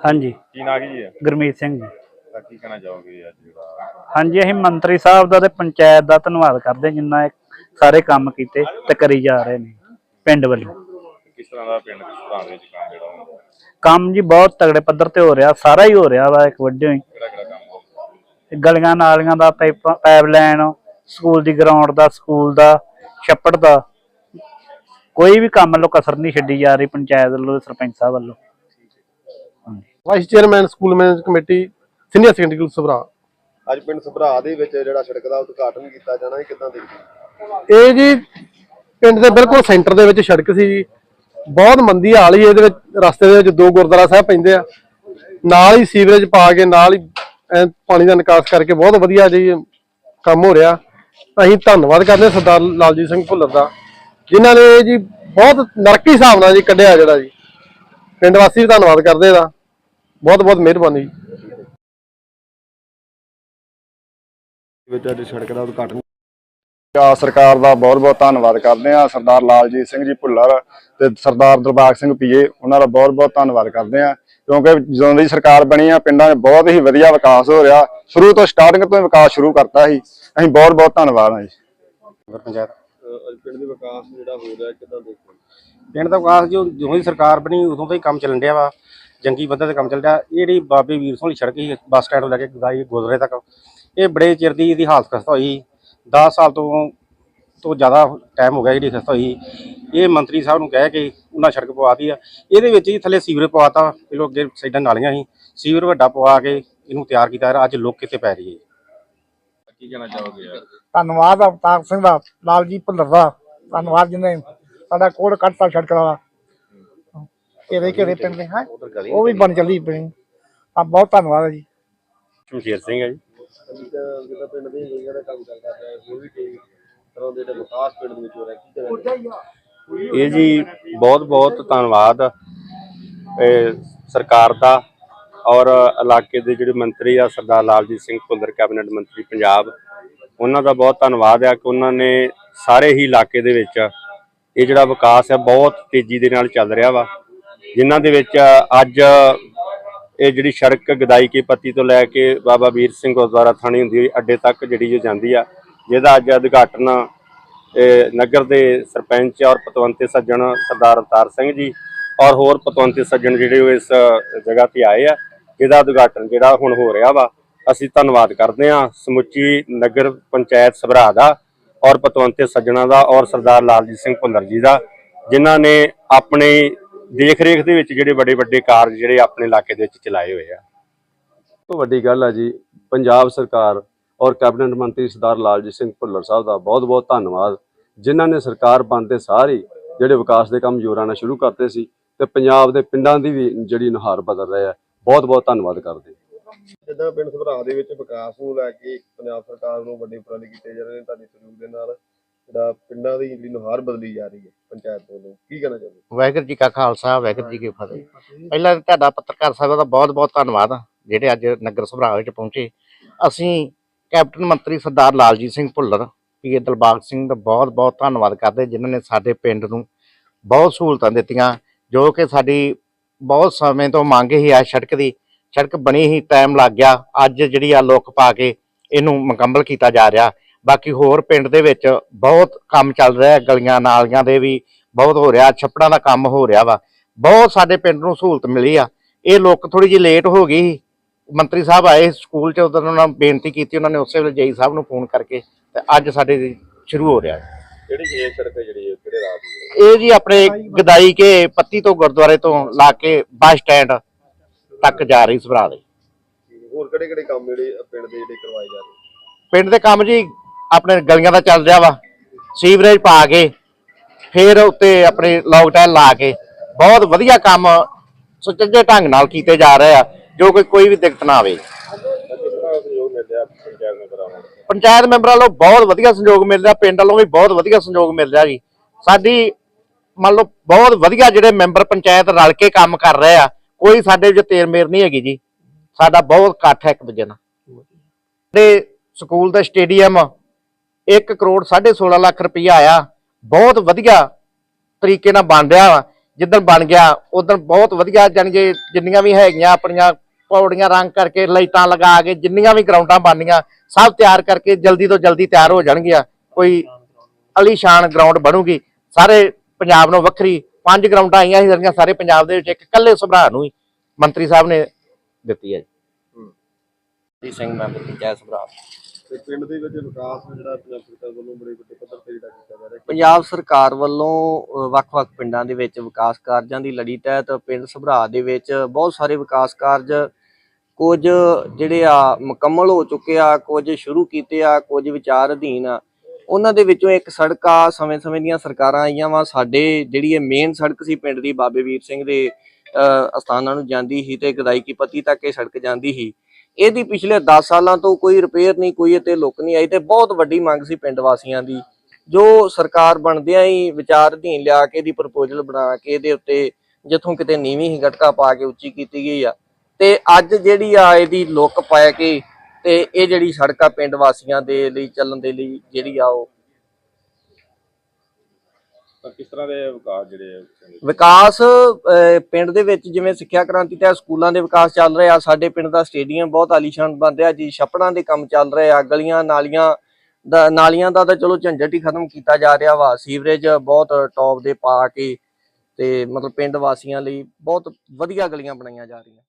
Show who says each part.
Speaker 1: ਹਾਂਜੀ।
Speaker 2: ਕੀ ਨਾਂ ਕੀ ਹੈ?
Speaker 1: ਗੁਰਮੀਤ ਸਿੰਘ ਜੀ।
Speaker 2: ਤਾਂ ਕੀ ਕਹਿਣਾ ਚਾਹੋਗੇ ਅੱਜ ਜਿਹੜਾ
Speaker 1: ਹਾਂਜੀ ਅਸੀਂ ਮੰਤਰੀ ਸਾਹਿਬ ਦਾ ਤੇ ਪੰਚਾਇਤ ਦਾ ਧੰਨਵਾਦ ਕਰਦੇ ਹਾਂ ਜਿੰਨਾ ਇਹ ਸਾਰੇ ਕੰਮ ਕੀਤੇ ਤੇ ਕਰੀ ਜਾ ਰਹੇ ਨੇ ਪਿੰਡ ਵੱਲੋਂ।
Speaker 2: ਕਿਸ ਤਰ੍ਹਾਂ ਦਾ ਪਿੰਡ ਦੇ ਵਿੱਚ ਕੰਮ ਜਿਹੜਾ ਹੁੰਦਾ
Speaker 1: ਕੰਮ ਜੀ ਬਹੁਤ ਤਗੜੇ ਪੱਧਰ ਤੇ ਹੋ ਰਿਹਾ ਸਾਰਾ ਹੀ ਹੋ ਰਿਹਾ ਵਾ ਇੱਕ ਵੱਡੇ ਹੀ।
Speaker 2: ਕਿਹੜਾ ਕਿਹੜਾ ਕੰਮ ਹੁੰਦਾ
Speaker 1: ਤੇ ਗਲੀਆਂ ਨਾਲੀਆਂ ਦਾ ਪਾਈਪ ਪਾਈਪ ਲਾਈਨ ਸਕੂਲ ਦੀ ਗਰਾਊਂਡ ਦਾ ਸਕੂਲ ਦਾ ਛੱਪੜ ਦਾ। ਕੋਈ ਵੀ ਕੰਮ ਵੱਲੋਂ ਕਸਰ ਨਹੀਂ ਛੱਡੀ ਜਾ ਰਹੀ ਪੰਚਾਇਤ ਵੱਲੋਂ ਤੇ ਸਰਪੰਚ ਸਾਹਿਬ ਵੱਲੋਂ।
Speaker 3: Vice chairman school management committee senior secondary school Sabhra.
Speaker 4: ਅੱਜ ਪਿੰਡ ਸਭਰਾ ਦੇ ਵਿੱਚ ਜਿਹੜਾ ਸੜਕ ਦਾ ਉਦਘਾਟਨ ਕੀਤਾ ਜਾਣਾ ਇਹ ਕਿਦਾਂ ਦੇਖਦੇ
Speaker 3: ਇਹ ਜੀ ਪਿੰਡ ਦੇ ਬਿਲਕੁਲ ਸੈਂਟਰ ਦੇ ਵਿੱਚ ਸੜਕ ਸੀ ਜੀ। ਬਹੁਤ ਮੰਦੀ ਹਾਲ ਹੀ ਇਹਦੇ ਵਿੱਚ ਰਸਤੇ ਦੇ ਵਿੱਚ ਦੋ ਗੁਰਦੁਆਰਾ ਸਾਹਿਬ ਪੈਂਦੇ ਆ। ਨਾਲ ਹੀ ਸੀਵਰੇਜ ਪਾ ਕੇ ਨਾਲ ਹੀ ਪਾਣੀ ਦਾ ਨਿਕਾਸ ਕਰਕੇ ਬਹੁਤ ਵਧੀਆ ਜੀ ਕੰਮ ਹੋ ਰਿਹਾ। ਅਸੀਂ ਧੰਨਵਾਦ ਕਰਦੇ ਹਾਂ ਸਰਦਾਰ ਲਾਲਜੀਤ ਸਿੰਘ ਭੁੱਲਰ ਦਾ ਜਿਨ੍ਹਾਂ ਨੇ ਜੀ ਬਹੁਤ ਨਰਕੀ ਹਿਸਾਬ ਨਾਲ ਜੀ ਕੱਢਿਆ ਜਿਹੜਾ ਜੀ। ਪਿੰਡ ਵਾਸੀ ਵੀ ਧੰਨਵਾਦ ਕਰਦੇ ਇਹਦਾ ਬਹੁਤ ਬਹੁਤ ਮਿਹਰਬਾਨੀ ਜੀ।
Speaker 4: ਵਿੱਚ ਅੱਜ ਸੜਕ ਦਾ ਉਦਘਾਟਨ।
Speaker 5: ਆ ਸਰਕਾਰ ਦਾ ਬਹੁਤ ਬਹੁਤ ਧੰਨਵਾਦ ਕਰਦੇ ਆ ਸਰਦਾਰ ਲਾਲਜੀਤ ਸਿੰਘ ਜੀ ਭੁੱਲਰ ਤੇ ਸਰਦਾਰ ਦਿਲਬਾਗ ਸਿੰਘ ਪੀਏ ਉਹਨਾਂ ਦਾ ਬਹੁਤ ਬਹੁਤ ਧੰਨਵਾਦ ਕਰਦੇ ਆ ਕਿਉਂਕਿ ਜਦੋਂ ਦੀ ਸਰਕਾਰ ਬਣੀ ਆ ਪਿੰਡਾਂ 'ਚ ਬਹੁਤ ਹੀ ਵਧੀਆ ਵਿਕਾਸ ਹੋ ਰਿਹਾ। ਸ਼ੁਰੂ ਤੋਂ ਸਟਾਰਟਿੰਗ ਤੋਂ ਹੀ ਵਿਕਾਸ ਸ਼ੁਰੂ ਕਰਤਾ ਸੀ। ਅਸੀਂ ਬਹੁਤ ਬਹੁਤ ਧੰਨਵਾਦ ਆ ਜੀ।
Speaker 4: ਪੰਚਾਇਤ ਪਿੰਡ ਦੇ ਵਿਕਾਸ ਜਿਹੜਾ ਹੋ ਰਿਹਾ ਕਿਦਾਂ ਦੇਖਦੇ
Speaker 6: ਪਿੰਡ ਦਾ ਵਿਕਾਸ ਜੋ ਜਦੋਂ ਦੀ ਸਰਕਾਰ ਬਣੀ ਉਦੋਂ ਤੋਂ ਹੀ ਕੰਮ ਚੱਲਣ ਡਿਆ ਵਾ। ਜੰਗੀ ਬੰਦੇ ਤੇ ਕੰਮ ਚੱਲ ਰਿਹਾ। ਇਹ ਜਿਹੜੀ ਬਾਬੇ ਵੀਰ ਸਿੰਘ ਵਾਲੀ ਸੜਕ ਸੀ ਬੱਸ ਸਟੈਂਡ ਤੋਂ ਲੈ ਕੇ ਗਾਈ ਗੁਜ਼ਰੇ ਤੱਕ ਇਹ ਬੜੇ ਚਿਰ ਦੀ ਇਹਦੀ ਹਾਲਤ ਖਸਤਾ ਹੋਈ। 10 ਸਾਲ ਤੋਂ ਤੋਂ ਜ਼ਿਆਦਾ ਟਾਈਮ ਹੋ ਗਿਆ ਜਿਹੜੀ ਖਸਤਾ ਹੋਈ। ਇਹ ਮੰਤਰੀ ਸਾਹਿਬ ਨੂੰ ਕਹਿ ਕੇ ਉਹਨਾਂ ਸੜਕ ਪਵਾਤੀ ਆ। ਇਹਦੇ ਵਿੱਚ ਹੀ ਥੱਲੇ ਸੀਵਰ ਪਵਾਤਾ ਪਹਿਲੋਂ ਅੱਗੇ ਸਾਈਡਾਂ ਨਾਲੀਆਂ ਸੀ। ਸੀਵਰ ਵੱਡਾ ਪਵਾ ਕੇ ਇਹਨੂੰ ਤਿਆਰ ਕੀਤਾ ਅੱਜ ਲੋਕ ਕਿਤੇ ਪੈ ਰਹੀ ਹੈ
Speaker 2: ਕੀ ਕਹਿਣਾ ਚਾਹੋਗੇ ਯਾਰ?
Speaker 7: ਧੰਨਵਾਦ ਅਵਤਾਰ ਸਿੰਘ ਦਾ ਲਾਲ ਜੀ ਭੁੱਲਰ ਦਾ। ਧੰਨਵਾਦ ਜਿਹਨੇ ਸਾਡਾ ਕੋਡ ਕੱਟਤਾ ਸੜਕ ਦਾ ਕਿਹੜੇ ਕਿਹੜੇ ਪਿੰਡ ਦੇ? ਹੈ ਉਹ ਵੀ ਬਣ ਚੱਲੀ ਪਈ ਆ ਬਹੁਤ ਧੰਨਵਾਦ ਹੈ ਜੀ।
Speaker 6: ਸ਼ਮਸ਼ੇਰ ਸਿੰਘ ਹੈ ਜੀ।
Speaker 4: ਜਿਹੜਾ ਪਿੰਡ ਦੇ ਏਰੀਆ ਦਾ ਕੰਮ ਚੱਲਦਾ ਪਿਆ ਹੋਰ ਵੀ ਕਈ ਤਰ੍ਹਾਂ ਦੇ ਜਿਹੜੇ ਵਿਕਾਸ ਪਿੰਡ ਦੇ ਵਿੱਚ ਹੋ ਰਿਹਾ ਕੀ ਕਹਿਣਾ
Speaker 6: ਇਹ ਜੀ ਬਹੁਤ ਬਹੁਤ ਧੰਨਵਾਦ ਇਹ ਸਰਕਾਰ ਦਾ ਔਰ ਇਲਾਕੇ ਦੇ ਜਿਹੜੇ ਮੰਤਰੀ ਆ ਸਰਦਾਰ ਲਾਲਜੀਤ ਸਿੰਘ ਭੁੱਲਰ ਕੈਬਨਿਟ ਮੰਤਰੀ ਪੰਜਾਬ ਉਹਨਾਂ ਦਾ ਬਹੁਤ ਧੰਨਵਾਦ ਆ ਕਿ ਉਹਨਾਂ ਨੇ ਸਾਰੇ ਹੀ ਇਲਾਕੇ ਦੇ ਵਿੱਚ ਇਹ ਜਿਹੜਾ ਵਿਕਾਸ ਹੈ ਬਹੁਤ ਤੇਜ਼ੀ ਦੇ ਨਾਲ ਚੱਲ ਰਿਹਾ ਵਾ। ਜਿਨ੍ਹਾਂ ਦੇ ਵਿੱਚ ਅੱਜ ਇਹ ਜਿਹੜੀ ਸੜਕ ਗਦਾਈ ਕੀ ਪੱਤੀ ਤੋਂ ਲੈ ਕੇ ਬਾਬਾ ਵੀਰ ਸਿੰਘ ਗੁਰਦੁਆਰਾ ਥਾਣੀ ਹੁੰਦੀ ਅੱਡੇ ਤੱਕ ਜਿਹੜੀ ਇਹ ਜਾਂਦੀ ਆ, ਜਿਹਦਾ ਅੱਜ ਉਦਘਾਟਨ ਇਹ ਨਗਰ ਦੇ ਸਰਪੰਚ ਔਰ ਪਤਵੰਤੇ ਸੱਜਣ ਸਰਦਾਰ ਅਵਤਾਰ ਸਿੰਘ ਜੀ ਔਰ ਹੋਰ ਪਤਵੰਤੇ ਸੱਜਣ ਜਿਹੜੇ ਉਹ ਇਸ ਜਗ੍ਹਾ ਤੇ ਆਏ ਆ ਜਿਹਦਾ ਉਦਘਾਟਨ ਜਿਹੜਾ ਹੁਣ ਹੋ ਰਿਹਾ ਵਾ, ਅਸੀਂ ਧੰਨਵਾਦ ਕਰਦੇ ਹਾਂ ਸਮੁੱਚੀ ਨਗਰ ਪੰਚਾਇਤ ਸਭਰਾ ਦਾ ਔਰ ਪਤਵੰਤੇ ਸੱਜਣਾ ਦਾ ਔਰ ਸਰਦਾਰ ਲਾਲਜੀਤ ਸਿੰਘ ਭੁੱਲਰ ਜੀ ਦਾ, ਜਿਨ੍ਹਾਂ ਨੇ ਆਪਣੇ ਦੇਖ ਰੇਖ ਦੇ ਵਿੱਚ ਜਿਹੜੇ ਵੱਡੇ ਵੱਡੇ ਕਾਰਜ ਜਿਹੜੇ ਆਪਣੇ ਇਲਾਕੇ ਦੇ ਵਿੱਚ ਚਲਾਏ ਹੋਏ ਆ।
Speaker 8: ਤੋਂ ਵੱਡੀ ਗੱਲ ਹੈ ਜੀ ਪੰਜਾਬ ਸਰਕਾਰ ਔਰ ਕੈਬਨਿਟ ਮੰਤਰੀ ਸਰਦਾਰ ਲਾਲਜੀਤ ਸਿੰਘ ਭੁੱਲਰ ਸਾਹਿਬ ਦਾ ਬਹੁਤ-ਬਹੁਤ ਧੰਨਵਾਦ ਜਿਨ੍ਹਾਂ ਨੇ ਸਰਕਾਰ ਬਣਦੇ ਸਾਰੇ ਜਿਹੜੇ ਵਿਕਾਸ ਦੇ ਕੰਮ ਜੋਰਾਂ ਨਾਲ ਸ਼ੁਰੂ ਕਰਤੇ ਸੀ ਤੇ ਪੰਜਾਬ ਦੇ ਪਿੰਡਾਂ ਦੀ ਵੀ ਜਿਹੜੀ ਨੁਹਾਰ ਬਦਲ ਰਿਹਾ ਹੈ ਬਹੁਤ-ਬਹੁਤ ਧੰਨਵਾਦ ਕਰਦੇ
Speaker 4: ਜਿੱਦਾਂ ਪਿੰਡ ਸਭਰਾ ਦੇ ਵਿੱਚ ਵਿਕਾਸ ਨੂੰ ਲੈ ਕੇ ਪੰਜਾਬ ਸਰਕਾਰ ਵੱਲੋਂ ਵੱਡੇ ਉਪਰਾਲੇ ਕੀਤੇ ਜਾ ਰਹੇ ਨੇ ਤੁਹਾਡੇ ਸਹਿਯੋਗ ਦੇ ਨਾਲ ਜਿਹੜਾ ਪਿੰਡਾਂ ਦੀ ਜਿਹੜੀ ਨੁਹਾਰ ਬਦਲੀ ਜਾ ਰਹੀ ਹੈ। ਪੰਚਾਇਤ ਵੱਲੋਂ ਕੀ ਕਹਿਣਾ ਚਾਹੁੰਦੇ?
Speaker 7: ਵਾਹਿਗੁਰੂ ਜੀ ਕਾ ਖਾਲਸਾ ਵਾਹਿਗੁਰੂ ਜੀ ਕੀ ਫਤਿਹ। ਪਹਿਲਾਂ ਤਾਂ ਤੁਹਾਡਾ ਪੱਤਰਕਾਰ ਸਾਹਿਬ ਦਾ ਬਹੁਤ ਬਹੁਤ ਧੰਨਵਾਦ ਜਿਹੜੇ ਅੱਜ ਨਗਰ ਸਭਰਾ ਵਿੱਚ ਪਹੁੰਚੇ। ਅਸੀਂ ਕੈਪਟਨ ਮੰਤਰੀ ਸਰਦਾਰ ਲਾਲਜੀਤ ਸਿੰਘ ਭੁੱਲਰ ਪੀਏ ਦਿਲਬਾਗ ਸਿੰਘ ਦਾ ਬਹੁਤ ਬਹੁਤ ਧੰਨਵਾਦ ਕਰਦੇ ਜਿਨ੍ਹਾਂ ਨੇ ਸਾਡੇ ਪਿੰਡ ਨੂੰ ਬਹੁਤ ਸਹੂਲਤਾਂ ਦਿੱਤੀਆਂ ਜੋ ਕਿ ਸਾਡੀ ਬਹੁਤ ਸਮੇਂ ਤੋਂ ਮੰਗ ਹੀ ਆ ਸੜਕ ਦੀ। ਸੜਕ ਬਣੀ ਹੀ ਟਾਈਮ ਲੱਗ ਗਿਆ ਅੱਜ ਜਿਹੜੀ ਆ ਲੁੱਕ ਪਾ ਕੇ ਇਹਨੂੰ ਮੁਕੰਮਲ ਕੀਤਾ ਜਾ ਰਿਹਾ। ਬਾਕੀ ਹੋਰ ਪਿੰਡ ਦੇ ਵਿੱਚ ਬਹੁਤ ਕੰਮ ਚੱਲ ਰਿਹਾ ਹੈ, ਗਲੀਆਂ ਨਾਲੀਆਂ ਦੇ ਵੀ ਬਹੁਤ ਹੋ ਰਿਹਾ ਛੱਪੜਾਂ ਦਾ ਕੰਮ ਹੋ ਰਿਹਾ ਵਾ। ਬਹੁਤ ਸਾਡੇ ਪਿੰਡ ਨੂੰ ਸਹੂਲਤ ਮਿਲੀ ਆ। ਇਹ ਲੋਕ ਥੋੜੀ ਜਿਹੀ ਲੇਟ ਹੋ ਗਈ। ਮੰਤਰੀ ਸਾਹਿਬ ਆਏ ਸਕੂਲ 'ਚ ਉਹਨਾਂ ਨੇ ਬੇਨਤੀ ਕੀਤੀ ਉਹਨਾਂ ਨੇ ਉਸੇ ਵੇਲੇ ਜੇਈ ਸਾਹਿਬ ਨੂੰ ਫੋਨ ਕਰਕੇ ਤੇ ਅੱਜ ਸਾਡੇ ਸ਼ੁਰੂ ਹੋ ਰਿਹਾ। ਹੈ
Speaker 4: ਕਿਹੜੀ ਇਹ ਸੜਕ ਜਿਹੜੀ ਕਿਹੜੇ ਰਾਹ?
Speaker 7: ਇਹ ਜੀ ਆਪਣੇ ਗਦਾਈ ਕੇ ਪੱਤੀ ਤੋਂ ਗੁਰਦੁਆਰੇ ਤੋਂ ਲਾ ਕੇ ਬੱਸ ਸਟੈਂਡ ਤੱਕ ਜਾ ਰਹੀ ਸਭਰਾ ਦੇ।
Speaker 4: ਹੋਰ ਕਿਹੜੇ ਕਿਹੜੇ ਕੰਮ ਜਿਹੜੇ ਪਿੰਡ ਦੇ ਜਿਹੜੇ ਕਰਵਾਏ ਜਾ ਰਹੇ?
Speaker 7: ਪਿੰਡ ਦੇ ਕੰਮ ਜੀ ਆਪਣੇ ਗਲੀਆਂ ਦਾ ਚੱਲ ਰਿਹਾ ਵਾ। ਸੀਵਰੇਜ ਪਾ ਕੇ, ਫਿਰ ਉੱਤੇ ਆਪਣੇ ਲੌਕਟਾਈਨ ਲਾ ਕੇ। ਬਹੁਤ ਵਧੀਆ ਕੰਮ ਸੁਚੱਜੇ ਢੰਗ ਨਾਲ ਕੀਤੇ ਜਾ ਰਹੇ ਆ, ਜੋ ਕਿ ਕੋਈ ਵੀ ਦਿੱਕਤ ਨਾ ਆਵੇ।
Speaker 4: ਪੰਚਾਇਤ ਮੈਂਬਰਾਂ ਨੂੰ
Speaker 7: ਵੱਲੋਂ ਬਹੁਤ ਵਧੀਆ ਸਹਿਯੋਗ ਮਿਲ ਰਿਹਾ, ਪਿੰਡ ਵੱਲੋਂ ਵੀ ਬਹੁਤ ਵਧੀਆ ਸਹਿਯੋਗ ਮਿਲ ਰਿਹਾ ਜੀ। ਸਾਡੀ, ਮੰਨ ਲਓ, ਬਹੁਤ ਵਧੀਆ ਜਿਹੜੇ ਮੈਂਬਰ ਪੰਚਾਇਤ ਰਲ ਕੇ ਕੰਮ ਕਰ ਰਹੇ ਆ, ਕੋਈ ਸਾਡੇ ਵਿੱਚ ਤੇਰਮੇਰ ਨਹੀਂ ਹੈਗੀ ਜੀ। ਸਾਡਾ ਬਹੁਤ ਇਕੱਠ ਹੈ ਇੱਕ ਦੂਜੇ ਨਾਲ। ਤੇ ਸਕੂਲ ਦਾ ਸਟੇਡੀਅਮ 1 ਕਰੋੜ 16.5 ਲੱਖ ਰੁਪਈਆ ਆਇਆ। ਬਹੁਤ ਵਧੀਆ ਤਰੀਕੇ ਨਾਲ ਬਣ ਰਿਹਾ ਵਾ। ਜਿੱਦਣ ਬਣ ਗਿਆ ਉਦੋਂ ਬਹੁਤ ਵਧੀਆ ਜਾਣੀ ਜਿੰਨੀਆਂ ਵੀ ਹੈਗੀਆਂ ਆਪਣੀਆਂ ਪੌੜੀਆਂ ਰੰਗ ਕਰਕੇ ਲਾਈਟਾਂ ਲਗਾ ਕੇ ਜਿੰਨੀਆਂ ਵੀ ਗਰਾਊਂਡਾਂ ਬਣਨੀਆਂ, ਸਭ ਤਿਆਰ ਕਰਕੇ ਜਲਦੀ ਤੋਂ ਜਲਦੀ ਤਿਆਰ ਹੋ ਜਾਣਗੀਆਂ। ਕੋਈ ਅਲੀਸ਼ਾਨ ਗਰਾਊਂਡ ਬਣੂਗੀ। ਸਾਰੇ ਪੰਜਾਬ ਨੂੰ ਵੱਖਰੀ ਪੰਜ ਗਰਾਊਂਡਾਂ ਆਈਆਂ ਸੀ ਜਿਹੜੀਆਂ ਸਾਰੇ ਪੰਜਾਬ ਦੇ ਵਿੱਚ ਇੱਕ ਇਕੱਲੇ ਸੁਭਰਾ ਨੂੰ ਹੀ ਮੰਤਰੀ ਸਾਹਿਬ ਨੇ ਦਿੱਤੀ ਹੈ। ਜੀ ਸਿੰਘ ਮੈਂਬਰ ਪੰਚਾਇਤ ਸੁਭਰਾ।
Speaker 4: ਤੇ ਪਿੰਡ ਦੇ ਵਿੱਚ ਵਿਕਾਸ ਜਿਹੜਾ ਪੰਜਾਬ ਸਰਕਾਰ ਵੱਲੋਂ ਬੜੇ ਵੱਡੇ ਪੱਧਰ ਤੇ ਜਿਹੜਾ ਕੀਤਾ ਜਾ ਰਿਹਾ
Speaker 9: ਪੰਜਾਬ ਸਰਕਾਰ ਵੱਲੋਂ ਵੱਖ-ਵੱਖ ਪਿੰਡਾਂ ਦੇ ਵਿੱਚ ਵਿਕਾਸ ਕਾਰਜਾਂ ਦੀ ਲੜੀ ਤਹਿਤ ਪਿੰਡ ਸਭਰਾ ਦੇ ਵਿੱਚ ਬਹੁਤ ਸਾਰੇ ਵਿਕਾਸ ਕਾਰਜ ਕੁਝ ਜਿਹੜੇ ਆ ਮੁਕੰਮਲ ਹੋ ਚੁੱਕੇ ਆ ਕੁਝ ਸ਼ੁਰੂ ਕੀਤੇ ਆ ਕੁਝ ਵਿਚਾਰ ਅਧੀਨ ਆ। ਉਹਨਾਂ ਦੇ ਵਿੱਚੋਂ ਇੱਕ ਸੜਕ ਆ ਸਮੇਂ-ਸਮੇਂ ਦੀਆਂ ਸਰਕਾਰਾਂ ਆਈਆਂ ਵਾ। ਸਾਡੇ ਜਿਹੜੀ ਇਹ ਮੇਨ ਸੜਕ ਸੀ ਪਿੰਡ ਦੀ ਬਾਬੇ ਵੀਰ ਸਿੰਘ ਦੇ ਅ, ਅਸਥਾਨਾਂ ਨੂੰ ਜਾਂਦੀ ਸੀ ਤੇ ਗਦਾਈ ਕੀ ਪੱਤੀ ਤੱਕ ਇਹ ਸੜਕ ਜਾਂਦੀ ਸੀ। ਇਹਦੀ ਪਿਛਲੇ 10 ਸਾਲਾਂ ਤੋਂ ਕੋਈ ਰਿਪੇਅਰ ਨਹੀਂ, ਕੋਈ ਇੱਥੇ ਲੁੱਕ ਨਹੀਂ ਆਈ ਤੇ ਬਹੁਤ ਵੱਡੀ ਮੰਗ ਸੀ ਪਿੰਡ ਵਾਸੀਆਂ ਦੀ। ਜੋ ਸਰਕਾਰ ਬਣਦਿਆਂ ਹੀ ਵਿਚਾਰ ਅਧੀਨ ਲਿਆ ਕੇ ਇਹਦੀ ਪ੍ਰਪੋਜ਼ਲ ਬਣਾ ਕੇ ਇਹਦੇ ਉੱਤੇ ਜਿੱਥੋਂ ਕਿਤੇ ਨੀਵੀਂ ਹੀ ਗਟਕਾ ਪਾ ਕੇ ਉੱਚੀ ਕੀਤੀ ਗਈ ਆ। ਤੇ ਅੱਜ ਜਿਹੜੀ ਆ ਇਹਦੀ ਲੁੱਕ ਪਾ ਕੇ ਤੇ ਇਹ ਜਿਹੜੀ ਸੜਕ ਆ ਪਿੰਡ ਵਾਸੀਆਂ ਦੇ ਲਈ, ਚੱਲਣ ਦੇ ਲਈ ਜਿਹੜੀ ਆ ਉਹ
Speaker 2: ਤਾਂ ਕਿਸ ਤਰ੍ਹਾਂ ਦੇ ਵਿਕਾਸ ਜਿਹੜੇ
Speaker 9: ਵਿਕਾਸ ਅਹ, ਪਿੰਡ ਦੇ ਵਿੱਚ ਜਿਵੇਂ ਸਿੱਖਿਆ ਕ੍ਰਾਂਤੀ ਤਹਿਤ ਸਕੂਲਾਂ ਦੇ ਵਿਕਾਸ ਚੱਲ ਰਿਹਾ ਸਾਡੇ ਪਿੰਡ ਦਾ ਸਟੇਡੀਅਮ ਬਹੁਤ ਆਲੀਸ਼ਾਨ ਬਣ ਰਿਹਾ ਜੀ ਛੱਪੜਾਂ ਦੇ ਕੰਮ ਚੱਲ ਰਹੇ ਆ ਗਲੀਆਂ ਨਾਲੀਆਂ ਦਾ ਨਾਲੀਆਂ ਦਾ ਤਾਂ ਚਲੋ ਝੰਜਟ ਹੀ ਖਤਮ ਕੀਤਾ ਜਾ ਰਿਹਾ ਵਾ ਸੀਵਰੇਜ ਬਹੁਤ ਟੌਪ ਦੇ ਪਾ ਕੇ ਤੇ ਮਤਲਬ ਪਿੰਡ ਵਾਸੀਆਂ ਲਈ ਬਹੁਤ ਵਧੀਆ ਗਲੀਆਂ ਬਣਾਈਆਂ ਜਾ ਰਹੀਆਂ।